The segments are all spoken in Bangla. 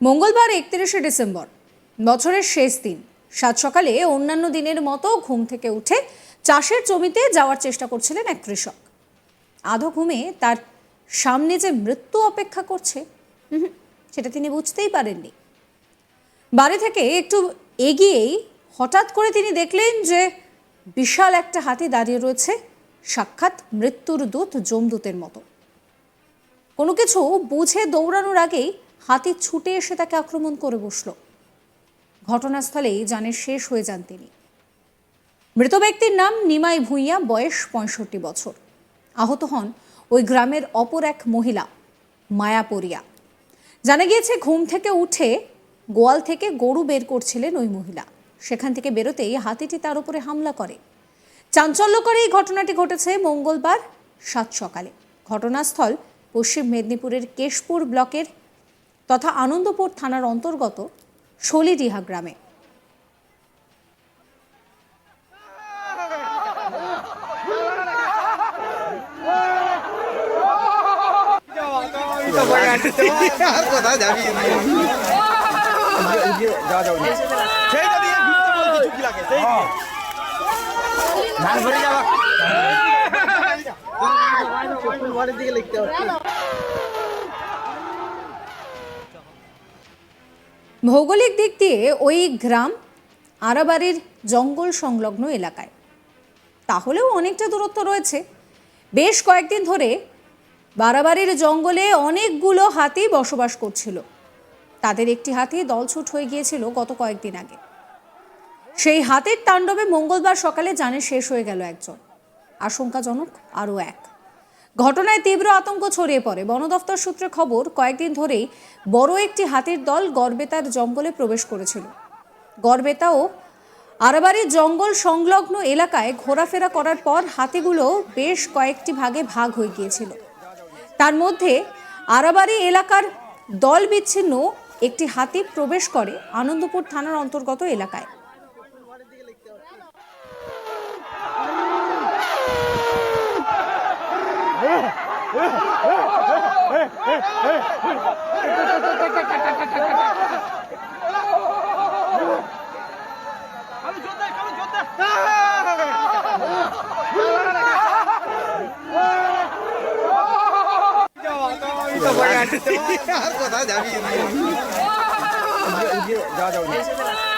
মঙ্গলবার একত্রিশে ডিসেম্বর, বছরের শেষ দিন। সাত সকালে অন্যান্য দিনের মতো ঘুম থেকে উঠে চাষের জমিতে যাওয়ার চেষ্টা করছিলেন এক কৃষক। আধো ঘুমে তার সামনে যে মৃত্যু অপেক্ষা করছে সেটা তিনি বুঝতেই পারেননি। বাড়ি থেকে একটু এগিয়েই হঠাৎ করে তিনি দেখলেন যে বিশাল একটা হাতি দাঁড়িয়ে রয়েছে, সাক্ষাৎ মৃত্যুর দূত জমদূতের মতো। কোনো কিছু বুঝে দৌড়ানোর আগেই হাতি ছুটে এসে তাকে আক্রমণ করে বসল। ঘটনাস্থলেই জানে শেষ হয়ে যান তিনি। মৃত ব্যক্তির নাম নিমাই ভূঁইয়া, বয়স পঁয়ষট্টি বছর। আহত হন ওই গ্রামের অপর এক মহিলা, মায়াপরিয়া। জানা গিয়েছে, ঘুম থেকে উঠে গোয়াল থেকে গরু বের করছিলেন ওই মহিলা। সেখান থেকে বেরোতেই হাতিটি তার উপরে হামলা করে। চাঞ্চল্যকর এই ঘটনাটি ঘটেছে মঙ্গলবার সাত সকালে। ঘটনাস্থল পশ্চিম মেদিনীপুরের কেশপুর ব্লকের তথা আনন্দপুর থানার অন্তর্গত শলিডিহা গ্রামে। লিখতে হবে ভৌগোলিক দিক দিয়ে ওই গ্রাম আরাবাড়ির জঙ্গল সংলগ্ন এলাকায়। তাহলেও অনেকটা দূরত্ব রয়েছে। বেশ কয়েকদিন ধরে বারাবাড়ির জঙ্গলে অনেকগুলো হাতি বসবাস করছিল। তাদের একটি হাতি দলছুট হয়ে গিয়েছিল গত কয়েকদিন আগে। সেই হাতির তাণ্ডবে মঙ্গলবার সকালে জানে শেষ হয়ে গেল একজন। আশঙ্কাজনক আরও এক। ঘটনায় তীব্র আতঙ্ক ছড়িয়ে পড়ে। বন দফতর সূত্রে খবর, কয়েকদিন ধরেই বড় একটি হাতির দল গড়বেতার জঙ্গলে প্রবেশ করেছিল। গড়বেতা ও আরাবাড়ির জঙ্গল সংলগ্ন এলাকায় ঘোরাফেরা করার পর হাতিগুলো বেশ কয়েকটি ভাগে ভাগ হয়ে গিয়েছিল। তার মধ্যে আরাবাড়ি এলাকার দল বিচ্ছিন্ন একটি হাতি প্রবেশ করে আনন্দপুর থানার অন্তর্গত এলাকায়। আর কোথায় যাবি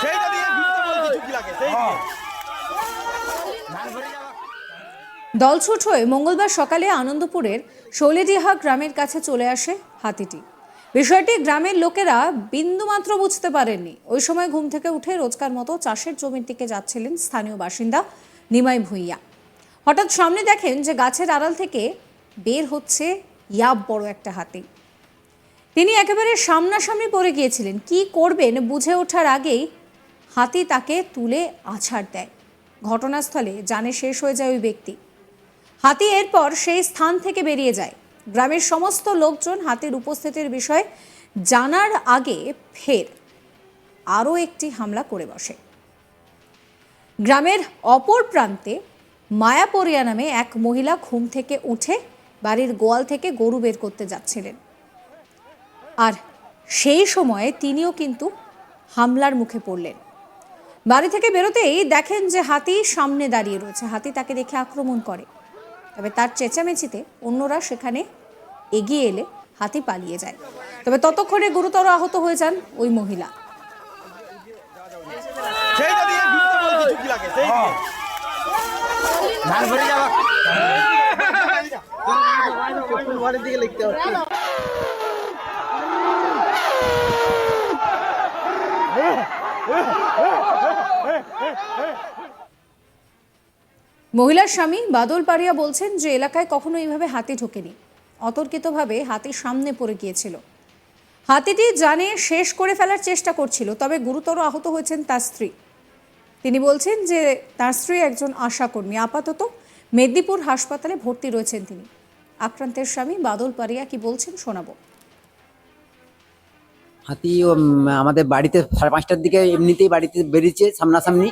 সেইটা দিয়ে ভিড়তে বলতে চুকি লাগে সেই। দলছুট হয়ে মঙ্গলবার সকালে আনন্দপুরের শৈলেডিহা গ্রামের কাছে চলে আসে হাতিটি। বিষয়টি গ্রামের লোকেরা বিন্দুমাত্র বুঝতে পারেননি। ওই সময় ঘুম থেকে উঠে রোজকার মতো চাষের জমির দিকে যাচ্ছিলেন স্থানীয় বাসিন্দা নিমাই ভূঁইয়া। হঠাৎ সামনে দেখেন যে গাছের আড়াল থেকে বের হচ্ছে ইয়াব বড় একটা হাতি। তিনি একেবারে সামনাসামনি পড়ে গিয়েছিলেন। কি করবেন বুঝে ওঠার আগেই হাতি তাকে তুলে আছাড় দেয়। ঘটনাস্থলে জানে শেষ হয়ে যায় ওই ব্যক্তি। হাতি এরপর সেই স্থান থেকে বেরিয়ে যায়। গ্রামের সমস্ত লোকজন হাতির উপস্থিতির বিষয়ে জানার আগে ফের আরও একটি হামলা করে বসে। গ্রামের অপর প্রান্তে মায়াপরিয়া নামে এক মহিলা ঘুম থেকে উঠে বাড়ির গোয়াল থেকে গরু বের করতে যাচ্ছিলেন। আর সেই সময়ে তিনিও কিন্তু হামলার মুখে পড়লেন। বাড়ি থেকে বেরোতেই দেখেন যে হাতি সামনে দাঁড়িয়ে রয়েছে। হাতি তাকে দেখে আক্রমণ করে। তবে তার চেঁচামেচিতে অন্যরা সেখানে এগিয়ে এলে হাতি পালিয়ে যায় তবে ততক্ষণে গুরুতর আহত হয়ে যান ওই মহিলা মহিলার স্বামী বাদল পাড়িয়া বলছেন যে এলাকায় কখনো এইভাবে হাতি ঢোকেনি। অতর্কিতভাবে হাতি সামনে পড়ে গিয়েছিল। হাতিটি জানে শেষ করে ফেলার চেষ্টা করছিল, তবে গুরুতর আহত হয়েছেন তার স্ত্রী। তিনি বলছেন যে তার স্ত্রী একজন আশাকর্মী। আপাতত মেদিনীপুর হাসপাতালে ভর্তি রয়েছেন তিনি। আক্রান্তের স্বামী বাদল পারিয়া কি বলছেন শোনাবো। হাতি আমাদের বাড়িতে সাড়ে পাঁচটার দিকে এমনিতেই বাড়িতে বেরিয়েছে সামনাসামনি।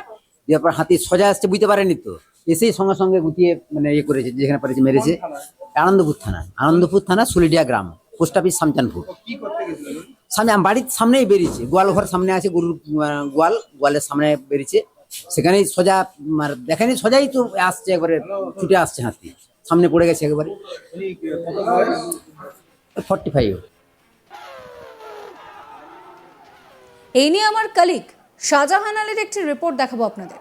দেওয়ার পর হাতি সোজা আসছে বুঝতে পারেনি তো। এসেই সঙ্গে সঙ্গে গুটিয়ে মানে ইয়ে করেছে যেখানে পারেছে মেরেছে। আনন্দপুর থানা। আনন্দপুর থানা সুলিডিয়া গ্রাম পোস্ট অফিস সামচানপুর সামনে বাড়ির সামনেই বেরিয়েছে। গোয়াল ঘর সামনে আছে গরুর গোয়াল। গোয়ালের সামনে বেরিয়েছে। সেখানেই সোজা মানে দেখেনি সোজাই তো আসছে একবারে ছুটে আসছে হাতি। সামনে পড়ে গেছে একবারে। ফর্টি ফাইভ এই নিয়ে আমার কালিক শাহজাহান আলীর একটি রিপোর্ট দেখাবো আপনাদের।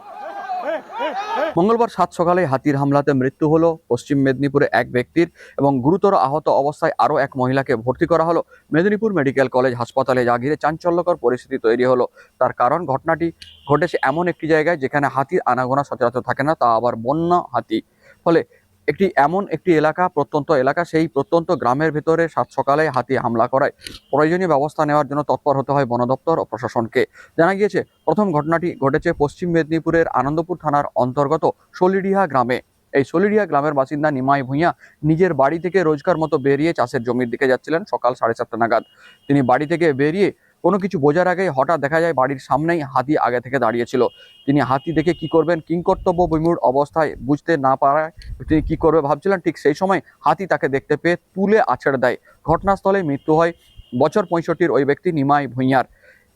মঙ্গলবার সাত সকালে হাতির হামলাতে মৃত্যু হলো পশ্চিম মেদিনীপুরে এক ব্যক্তির এবং গুরুতর আহত অবস্থায় আরও এক মহিলাকে ভর্তি করা হলো। মেদিনীপুর মেডিকেল কলেজ হাসপাতালে যা ঘিরে চাঞ্চল্যকর পরিস্থিতি তৈরি হলো। তার কারণ, ঘটনাটি ঘটেছে এমন একটি জায়গায় যেখানে হাতির আনাগোনা সচরাচর থাকে না, তা আবার বন্য হাতি। ফলে একটি এমন একটি এলাকা, প্রত্যন্ত এলাকা, সেই প্রত্যন্ত গ্রামের ভেতরে সাত সকালে হাতি হামলা করায়। প্রয়োজনীয় ব্যবস্থা নেওয়ার জন্য তৎপর হতে হয় বন দপ্তর ও প্রশাসনকে। জানা গিয়েছে, প্রথম ঘটনাটি ঘটেছে পশ্চিম মেদিনীপুরের আনন্দপুর থানার অন্তর্গত সলিডিহা গ্রামে। এই সলিডিহা গ্রামের বাসিন্দা নিমাই ভূঁইয়া নিজের বাড়ি থেকে রোজগার মতো বেরিয়ে চাষের জমির দিকে যাচ্ছিলেন সকাল সাড়ে চারটা নাগাদ। তিনি বাড়ি থেকে বেরিয়ে কোনো কিছু বোঝার আগেই হঠাৎ দেখা যায় বাড়ির সামনেই হাতি আগে থেকে দাঁড়িয়েছিল। তিনি হাতি দেখে কি করবেন কিংকর্তব্য বিমূঢ় অবস্থায় বুঝতে না পারায় তিনি কি করবে ভাবছিলেন, ঠিক সেই সময় হাতি তাকে দেখতে পেয়ে তুলে আছড়ে দেয়। ঘটনাস্থলে মৃত্যু হয় বছর পঁয়ষট্টির ওই ব্যক্তি নিমাই ভূঁইয়ার।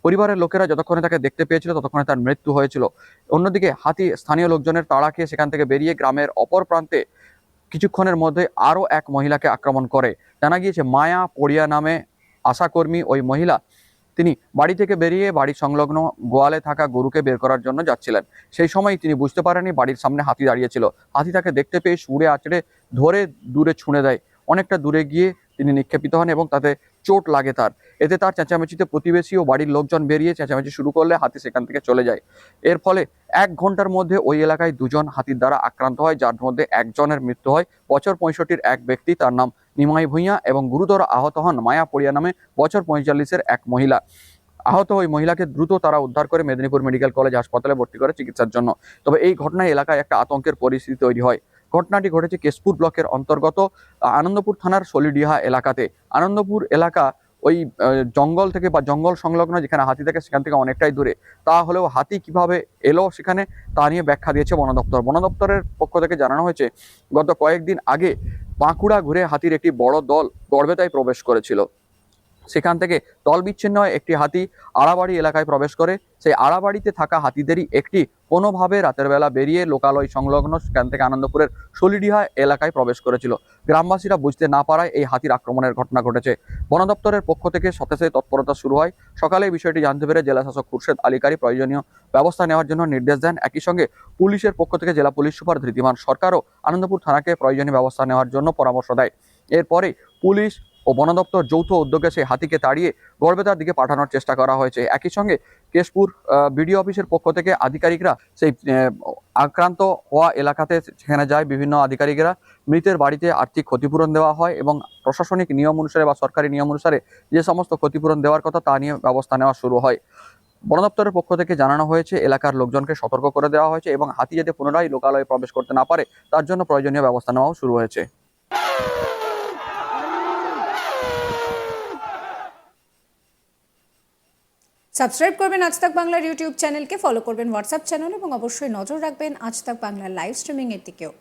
পরিবারের লোকেরা যতক্ষণে তাকে দেখতে পেয়েছিল, ততক্ষণে তার মৃত্যু হয়েছিল। অন্যদিকে হাতি স্থানীয় লোকজনের তাড়া খেয়ে সেখান থেকে বেরিয়ে গ্রামের অপর প্রান্তে কিছুক্ষণের মধ্যে আরও এক মহিলাকে আক্রমণ করে। জানা গিয়েছে, মায়া পড়িয়া নামে আশাকর্মী ওই মহিলা তিনি বাড়ি থেকে বেরিয়ে বাড়ি সংলগ্ন গোয়ালে থাকা গরুকে বের করার জন্য যাচ্ছিলেন। সেই সময় তিনি বুঝতে পারেনি বাড়ির সামনে হাতি দাঁড়িয়েছিল হাতি তাকে দেখতে পেয়ে সুরে আঁচড়ে ধরে দূরে ছুঁড়ে দেয়। অনেকটা দূরে গিয়ে তিনি নিক্ষেপিত হন এবং তাতে চোট লাগে তার। এতে তার চেঁচামেচিতে প্রতিবেশী ও বাড়ির লোকজন বেরিয়ে চেঁচামেচি শুরু করলে হাতি সেখান থেকে চলে যায়। এর ফলে এক ঘণ্টার মধ্যে ওই এলাকায় দুজন হাতির দ্বারা আক্রান্ত হয়, যার মধ্যে একজনের মৃত্যু হয়। বছর পঁয়ষট্টির এক ব্যক্তি, তার নাম নিমাই ভূঁইয়া এবং গুরুতর আহত হন মায়া পড়িয়া নামে বছর পঁয়তাল্লিশের এক মহিলা। আহত ওই মহিলাকে দ্রুত তারা উদ্ধার করে মেদিনীপুর মেডিকেল কলেজ হাসপাতালে ভর্তি করে চিকিৎসার জন্য। তবে এই ঘটনায় এলাকায় একটা আতঙ্কের পরিস্থিতি তৈরি হয়। ঘটনাটি ঘটেছে কেশপুর ব্লকের অন্তর্গত আনন্দপুর থানার সলিডিহা এলাকাতে। আনন্দপুর এলাকা ওই জঙ্গল থেকে বা জঙ্গল সংলগ্ন যেখানে হাতি থাকে সেখান থেকে অনেকটাই দূরে। তা হলেও হাতি কীভাবে এলো সেখানে তা নিয়ে ব্যাখ্যা দিয়েছে বন দপ্তর। বন দপ্তরের পক্ষ থেকে জানানো হয়েছে, গত কয়েকদিন আগে বাঁকুড়া ঘুরে হাতির একটি বড় দল গড়বেতায় প্রবেশ করেছিল। সেখান থেকে দল বিচ্ছিন্ন হয়ে একটি হাতি আড়াবাড়ি এলাকায় প্রবেশ করে। সেই আড়াবাড়িতে থাকা হাতিদেরই একটি কোনোভাবে রাতের বেলা বেরিয়ে লোকালয় সংলগ্ন সেখান থেকে আনন্দপুরের সলিডিহা এলাকায় প্রবেশ করেছিল। গ্রামবাসীরা বুঝতে না পারায় এই হাতির আক্রমণের ঘটনা ঘটেছে। বন দপ্তরের পক্ষ থেকে সতেজে তৎপরতা শুরু হয়। সকালে এই বিষয়টি জানতে পেরে জেলাশাসক খুরশেদ আলিকারি প্রয়োজনীয় ব্যবস্থা নেওয়ার জন্য নির্দেশ দেন। একই সঙ্গে পুলিশের পক্ষ থেকে জেলা পুলিশ সুপার ধৃতিমান সরকারও আনন্দপুর থানাকে প্রয়োজনীয় ব্যবস্থা নেওয়ার জন্য পরামর্শ দেয়। এরপরে পুলিশ ও বন দপ্তর যৌথ উদ্যোগে সেই হাতিকে তাড়িয়ে গড়বেতার দিকে পাঠানোর চেষ্টা করা হয়েছে। একই সঙ্গে কেশপুর বিডিও অফিসের পক্ষ থেকে আধিকারিকরা সেই আক্রান্ত হওয়া এলাকাতে সেখানে যায় বিভিন্ন আধিকারিকরা। মৃতের বাড়িতে আর্থিক ক্ষতিপূরণ দেওয়া হয় এবং প্রশাসনিক নিয়ম অনুসারে বা সরকারি নিয়ম অনুসারে যে সমস্ত ক্ষতিপূরণ দেওয়ার কথা তা নিয়ে ব্যবস্থা নেওয়া শুরু হয়। বন দপ্তরের পক্ষ থেকে জানানো হয়েছে, এলাকার লোকজনকে সতর্ক করে দেওয়া হয়েছে এবং হাতি যাতে পুনরায় লোকালয়ে প্রবেশ করতে না পারে, তার জন্য প্রয়োজনীয় ব্যবস্থা নেওয়াও শুরু হয়েছে। সাবস্ক্রাইব করবেন আজ তাক বাংলার ইউটিউব চ্যানেলকে ফলো করবেন হোয়াটসঅ্যাপ চ্যানেল এবং অবশ্যই নজর রাখবেন আজ তাক বাংলার লাইভ স্ট্রিমিং এর দিকেও।